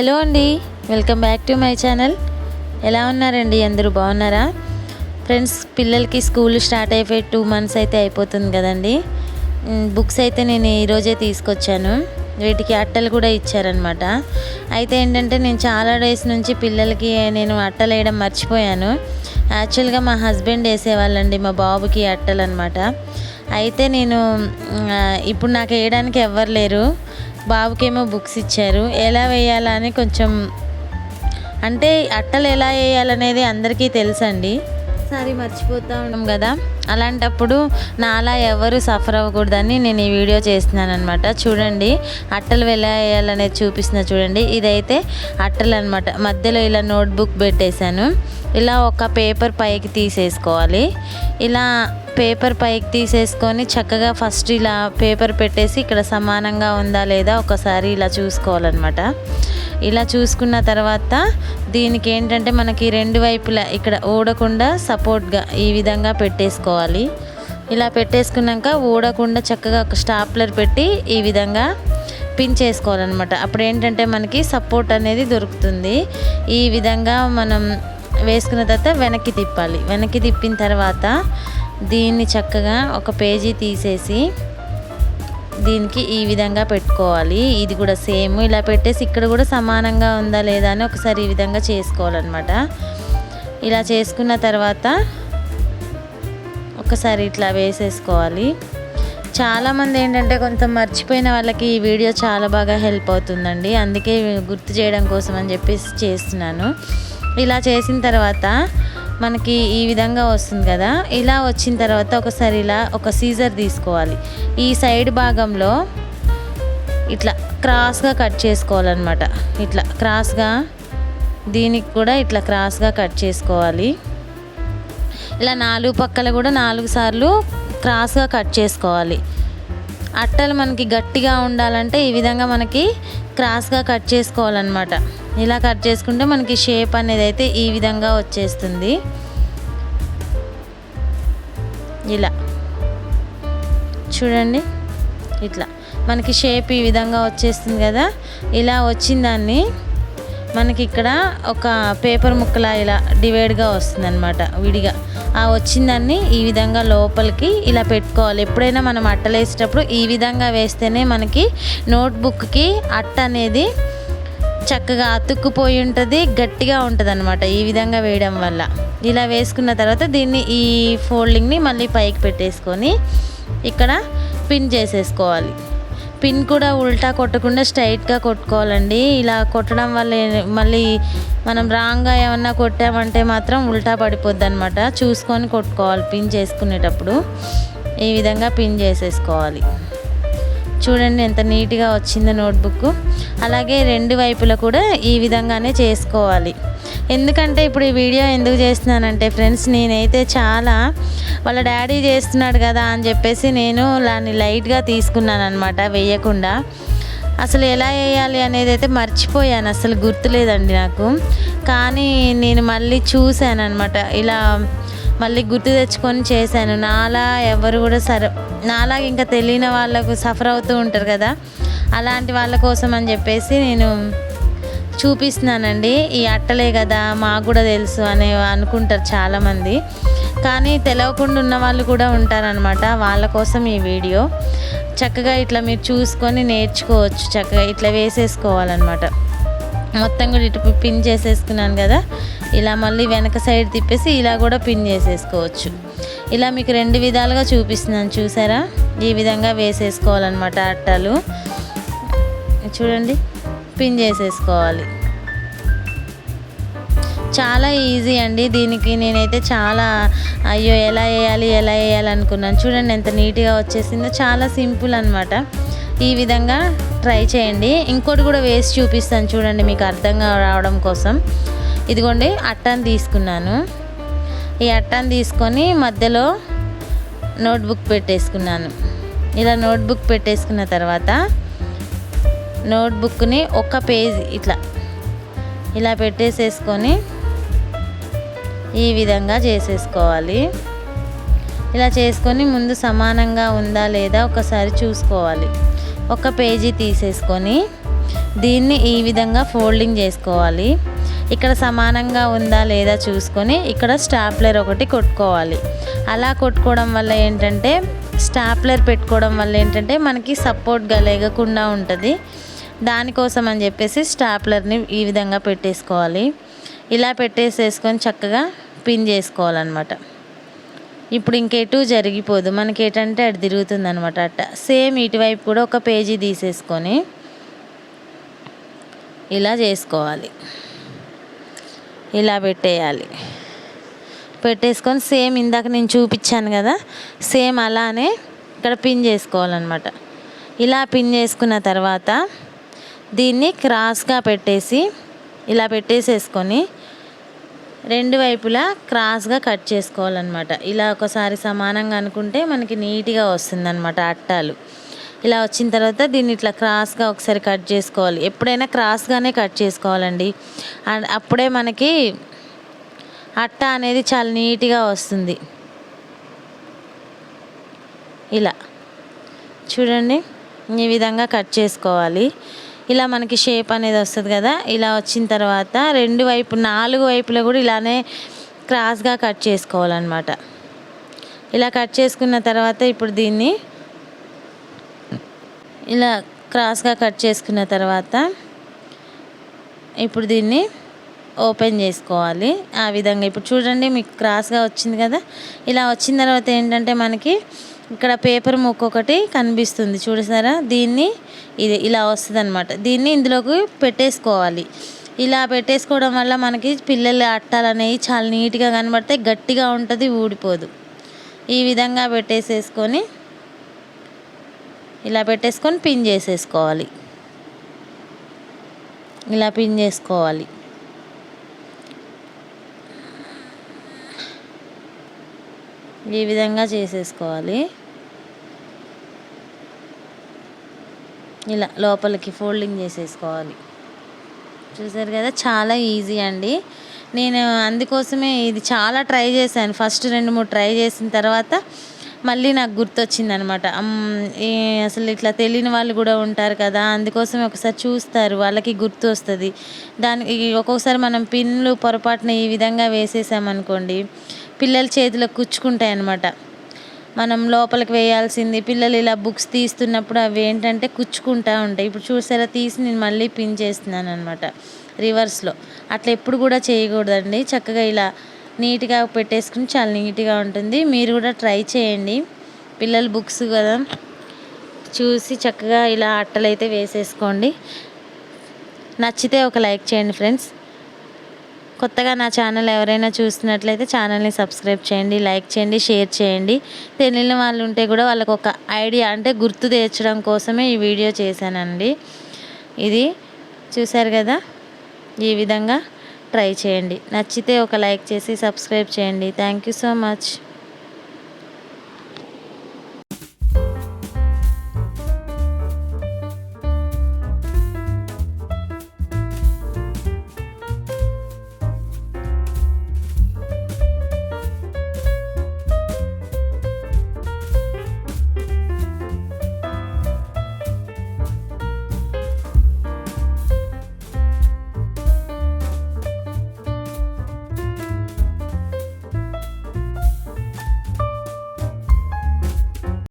Hello అండి. Welcome back to my channel. ఎలా ఉన్నారండి? అందరూ బాగున్నారా? ఫ్రెండ్స్ పిల్లలకి స్కూల్ స్టార్ట్ అయిపోయి టూ మంత్స్ అయితే అయిపోతుంది కదండి. బుక్స్ అయితే నేను ఈరోజే తీసుకొచ్చాను. వీటికి అట్టలు కూడా ఇచ్చారనమాట అయితే ఏంటంటే నేను చాలా డేస్ నుంచి పిల్లలకి నేను అట్టలు వేయడం మర్చిపోయాను. యాక్చువల్గా మా హస్బెండ్ వేసేవాళ్ళండి మా బాబుకి అట్టలు అనమాట అయితే నేను ఇప్పుడు నాకు వేయడానికి ఎవ్వరు లేరు. బాబుకేమో బుక్స్ ఇచ్చారు. ఎలా వేయాలని కొంచెం అంటే అట్టలు ఎలా వేయాలనేది అందరికీ తెలుసండి. సారి మర్చిపోతూ ఉన్నాం కదా. అలాంటప్పుడు నాలా ఎవరు సఫర్ అవ్వకూడదని నేను ఈ వీడియో చేస్తున్నాను అనమాట చూడండి అట్టలు ఎలా వేయాలనేది చూపిస్తున్నా చూడండి. ఇదైతే అట్టలు అనమాట మధ్యలో ఇలా నోట్బుక్ పెట్టేశాను. ఇలా ఒక పేపర్ పైకి తీసేసుకోవాలి. ఇలా పేపర్ పైకి తీసేసుకొని చక్కగా ఫస్ట్ ఇలా పేపర్ పెట్టేసి ఇక్కడ సమానంగా ఉందా లేదా ఒకసారి ఇలా చూసుకోవాలన్నమాట. ఇలా చూసుకున్న తర్వాత దీనికి ఏంటంటే మనకి రెండు వైపులా ఇక్కడ ఊడకుండా సపోర్ట్గా ఈ విధంగా పెట్టేసుకోవాలి. ఇలా పెట్టేసుకున్నాక ఊడకుండా చక్కగా ఒక స్టాప్లర్ పెట్టి ఈ విధంగా పిన్ చేసుకోవాలన్నమాట. అప్పుడు ఏంటంటే మనకి సపోర్ట్ అనేది దొరుకుతుంది. ఈ విధంగా మనం వేసుకున్న తర్వాత వెనక్కి తిప్పాలి. వెనక్కి తిప్పిన తర్వాత దీన్ని చక్కగా ఒక పేజీ తీసేసి దీనికి ఈ విధంగా పెట్టుకోవాలి. ఇది కూడా సేమ్ ఇలా పెట్టేసి ఇక్కడ కూడా సమానంగా ఉందా లేదా అని ఒకసారి ఈ విధంగా చేసుకోవాలన్నమాట. ఇలా చేసుకున్న తర్వాత ఒకసారి ఇట్లా వేసేసుకోవాలి. చాలామంది ఏంటంటే కొంత మర్చిపోయిన వాళ్ళకి ఈ వీడియో చాలా బాగా హెల్ప్ అవుతుందండి. అందుకే గుర్తు చేయడం కోసం అని చెప్పేసి చేస్తున్నాను. ఇలా చేసిన తర్వాత మనకి ఈ విధంగా వస్తుంది కదా. ఇలా వచ్చిన తర్వాత ఒకసారి ఇలా ఒక సీజర్ తీసుకోవాలి. ఈ సైడ్ భాగంలో ఇట్లా క్రాస్గా కట్ చేసుకోవాలన్నమాట. ఇట్లా క్రాస్గా దీనికి కూడా ఇట్లా క్రాస్గా కట్ చేసుకోవాలి. ఇలా నాలుగు పక్కల కూడా నాలుగు సార్లు క్రాస్గా కట్ చేసుకోవాలి. అట్టలు మనకి గట్టిగా ఉండాలంటే ఈ విధంగా మనకి క్రాస్గా కట్ చేసుకోవాలన్నమాట. ఇలా కట్ చేసుకుంటే మనకి షేప్ అనేది అయితే ఈ విధంగా వచ్చేస్తుంది. ఇలా. చూడండి. ఇట్లా. మనకి షేప్ ఈ విధంగా వచ్చేస్తుంది కదా. ఇలా వచ్చిన దాన్ని మనకి ఇక్కడ ఒక పేపర్ ముక్కలా ఇలా డివైడ్గా వస్తుంది అనమాట విడిగా. ఆ వచ్చిందాన్ని ఈ విధంగా లోపలికి ఇలా పెట్టుకోవాలి. ఎప్పుడైనా మనం అట్టలు వేసేటప్పుడు ఈ విధంగా వేస్తేనే మనకి నోట్బుక్కి అట్ట అనేది చక్కగా అతుక్కుపోయి ఉంటుంది గట్టిగా ఉంటుంది అనమాట ఈ విధంగా వేయడం వల్ల. ఇలా వేసుకున్న తర్వాత దీన్ని ఈ ఫోల్డింగ్ని మళ్ళీ పైకి పెట్టేసుకొని ఇక్కడ పిన్ చేసేసుకోవాలి. పిన్ కూడా ఉల్టా కొట్టకుండా స్ట్రైట్గా కొట్టుకోవాలండి. ఇలా కొట్టడం వల్ల మళ్ళీ మనం రాంగ్గా ఏమన్నా కొట్టామంటే మాత్రం ఉల్టా పడిపోద్ది అనమాట చూసుకొని కొట్టుకోవాలి పిన్ చేసుకునేటప్పుడు. ఈ విధంగా పిన్ చేసేసుకోవాలి. చూడండి ఎంత నీట్గా వచ్చిందో నోట్బుక్ అలాగే రెండు వైపులా కూడా ఈ విధంగానే చేసుకోవాలి. ఎందుకంటే ఇప్పుడు ఈ వీడియో ఎందుకు చేస్తున్నానంటే ఫ్రెండ్స్ నేనైతే చాలా వాళ్ళ డాడీ చేస్తున్నాడు కదా అని చెప్పేసి నేను దాన్ని లైట్గా తీసుకున్నాను అనమాట వేయకుండా. అసలు ఎలా వేయాలి అనేది అయితే మర్చిపోయాను అసలు గుర్తులేదండి నాకు. కానీ నేను మళ్ళీ చూశాను అనమాట ఇలా మళ్ళీ గుర్తు తెచ్చుకొని చేశాను. నాలా ఎవరు కూడా సర నాలాగ ఇంకా తెలియని వాళ్ళకు సఫర్ అవుతూ ఉంటారు కదా అలాంటి వాళ్ళ కోసం అని చెప్పేసి నేను చూపిస్తున్నానండి. ఈ అట్టలే కదా మాకు కూడా తెలుసు అని అనుకుంటారు చాలామంది. కానీ తెలవకుండా ఉన్న వాళ్ళు కూడా ఉంటారనమాట వాళ్ళ కోసం ఈ వీడియో. చక్కగా ఇట్లా మీరు చూసుకొని నేర్చుకోవచ్చు చక్కగా ఇట్లా వేసేసుకోవాలన్నమాట. మొత్తం కూడా ఇటు పిన్ చేసేసుకున్నాను కదా ఇలా మళ్ళీ వెనక సైడ్ తిప్పేసి ఇలా కూడా పిన్ చేసేసుకోవచ్చు. ఇలా మీకు రెండు విధాలుగా చూపిస్తున్నాను చూసారా? ఈ విధంగా వేసేసుకోవాలన్నమాట అట్టలు. చూడండి. పిన్ చేసేసుకోవాలి. చాలా ఈజీ అండి. దీనికి నేనైతే చాలా అయ్యో ఎలా వేయాలి ఎలా వేయాలి అనుకున్నాను. చూడండి ఎంత నీట్గా వచ్చేసిందో. చాలా సింపుల్ అనమాట ఈ విధంగా ట్రై చేయండి. ఇంకోటి కూడా వేసి చూపిస్తాను చూడండి మీకు అర్థంగా రావడం కోసం. ఇదిగోండి అట్టాన్ని తీసుకున్నాను. ఈ అట్టాన్ని తీసుకొని మధ్యలో నోట్బుక్ పెట్టేసుకున్నాను. ఇలా నోట్బుక్ పెట్టేసుకున్న తర్వాత నోట్బుక్ని ఒక పేజ్ ఇట్లా. ఇలా పెట్టేసేసుకొని ఈ విధంగా చేసేసుకోవాలి. ఇలా చేసుకొని ముందు సమానంగా ఉందా లేదా ఒకసారి చూసుకోవాలి. ఒక పేజీ తీసేసుకొని దీన్ని ఈ విధంగా ఫోల్డింగ్ చేసుకోవాలి. ఇక్కడ సమానంగా ఉందా లేదా చూసుకొని ఇక్కడ స్టాప్లర్ ఒకటి కొట్టుకోవాలి. అలా కొట్టుకోవడం వల్ల ఏంటంటే స్టాప్లర్ పెట్టుకోవడం వల్ల ఏంటంటే మనకి సపోర్ట్గా లేకుండా ఉంటుంది. దానికోసం అని చెప్పేసి స్టాప్లర్ని ఈ విధంగా పెట్టేసుకోవాలి. ఇలా పెట్టేసేసుకొని చక్కగా పిన్ చేసుకోవాలన్నమాట. ఇప్పుడు ఇంకెటు జరిగిపోదు. మనకి ఏంటంటే అటు తిరుగుతుంది అనమాట అట్ట. సేమ్ ఇటువైపు కూడా ఒక పేజీ తీసేసుకొని ఇలా చేసుకోవాలి. ఇలా పెట్టేయాలి. పెట్టేసుకొని సేమ్ ఇందాక నేను చూపించాను కదా సేమ్ అలానే ఇక్కడ పిన్ చేసుకోవాలన్నమాట. ఇలా పిన్ చేసుకున్న తర్వాత దీన్ని క్రాస్గా పెట్టేసి ఇలా పెట్టేసేసుకొని రెండు వైపులా క్రాస్గా కట్ చేసుకోవాలన్నమాట. ఇలా ఒకసారి సమానంగా అనుకుంటే మనకి నీట్గా వస్తుందన్నమాట అట్టాలు. ఇలా వచ్చిన తర్వాత దీన్ని ఇట్లా క్రాస్గా ఒకసారి కట్ చేసుకోవాలి. ఎప్పుడైనా క్రాస్గానే కట్ చేసుకోవాలండి. అండ్ అప్పుడే మనకి అట్ట అనేది చాలా నీట్గా వస్తుంది. ఇలా. చూడండి ఈ విధంగా కట్ చేసుకోవాలి. ఇలా మనకి షేప్ అనేది వస్తుంది కదా? ఇలా వచ్చిన తర్వాత రెండు వైపు నాలుగు వైపులో కూడా ఇలానే క్రాస్గా కట్ చేసుకోవాలన్నమాట. ఇలా కట్ చేసుకున్న తర్వాత ఇప్పుడు దీన్ని ఇలా క్రాస్గా కట్ చేసుకున్న తర్వాత ఇప్పుడు దీన్ని ఓపెన్ చేసుకోవాలి. ఆ విధంగా ఇప్పుడు చూడండి మీకు క్రాస్గా వచ్చింది కదా? ఇలా వచ్చిన తర్వాత ఏంటంటే మనకి ఇక్కడ పేపర్ ముక్క ఒకటి కనిపిస్తుంది చూసారా దీన్ని ఇది ఇలా వస్తుంది అనమాట దీన్ని ఇందులోకి పెట్టేసుకోవాలి. ఇలా పెట్టేసుకోవడం వల్ల మనకి పిల్లలు అట్టాలు అనేవి చాలా నీట్గా కనబడతాయి గట్టిగా ఉంటుంది ఊడిపోదు. ఈ విధంగా పెట్టేసేసుకొని ఇలా పెట్టేసుకొని పిన్ చేసేసుకోవాలి. ఇలా పిన్ చేసుకోవాలి. ఈ విధంగా చేసేసుకోవాలి. ఇలా లోపలికి ఫోల్డింగ్ చేసేసుకోవాలి. చూసారు కదా చాలా ఈజీ అండి. నేను అందుకోసమే ఇది చాలా ట్రై చేశాను. ఫస్ట్ రెండు మూడు ట్రై చేసిన తర్వాత మళ్ళీ నాకు గుర్తొచ్చింది అనమాట అసలు ఇట్లా తెలియని వాళ్ళు కూడా ఉంటారు కదా అందుకోసమే ఒకసారి చూస్తారు వాళ్ళకి గుర్తు వస్తుంది. దానికి ఒక్కొక్కసారి మనం పిన్లు పొరపాటున ఈ విధంగా వేసేసామనుకోండి పిల్లల చేతిలో కుచ్చుకుంటాయి అనమాట మనం లోపలికి వేయాల్సింది. పిల్లలు ఇలా బుక్స్ తీస్తున్నప్పుడు అవి ఏంటంటే కుచ్చుకుంటూ ఉంటాయి. ఇప్పుడు చూసారా తీసి నేను మళ్ళీ పిన్ చేస్తున్నాను అనమాట రివర్స్లో. అట్లా ఎప్పుడు కూడా చేయకూడదండి. చక్కగా ఇలా నీట్గా పెట్టేసుకుని చాలా నీట్గా ఉంటుంది. మీరు కూడా ట్రై చేయండి. పిల్లల బుక్స్ కదా. చూసి చక్కగా ఇలా అట్టలైతే వేసేసుకోండి. నచ్చితే ఒక లైక్ చేయండి ఫ్రెండ్స్. కొత్తగా నా ఛానల్ ఎవరైనా చూస్తున్నట్లయితే ఛానల్ని సబ్స్క్రైబ్ చేయండి లైక్ చేయండి షేర్ చేయండి. తెలియని వాళ్ళు ఉంటే కూడా వాళ్ళకు ఒక ఐడియా అంటే గుర్తు తెచ్చడం కోసమే ఈ వీడియో చేశానండి. ఇది చూశారు కదా? ఈ విధంగా ట్రై చేయండి. నచ్చితే ఒక లైక్ చేసి సబ్స్క్రైబ్ చేయండి. Thank you so much.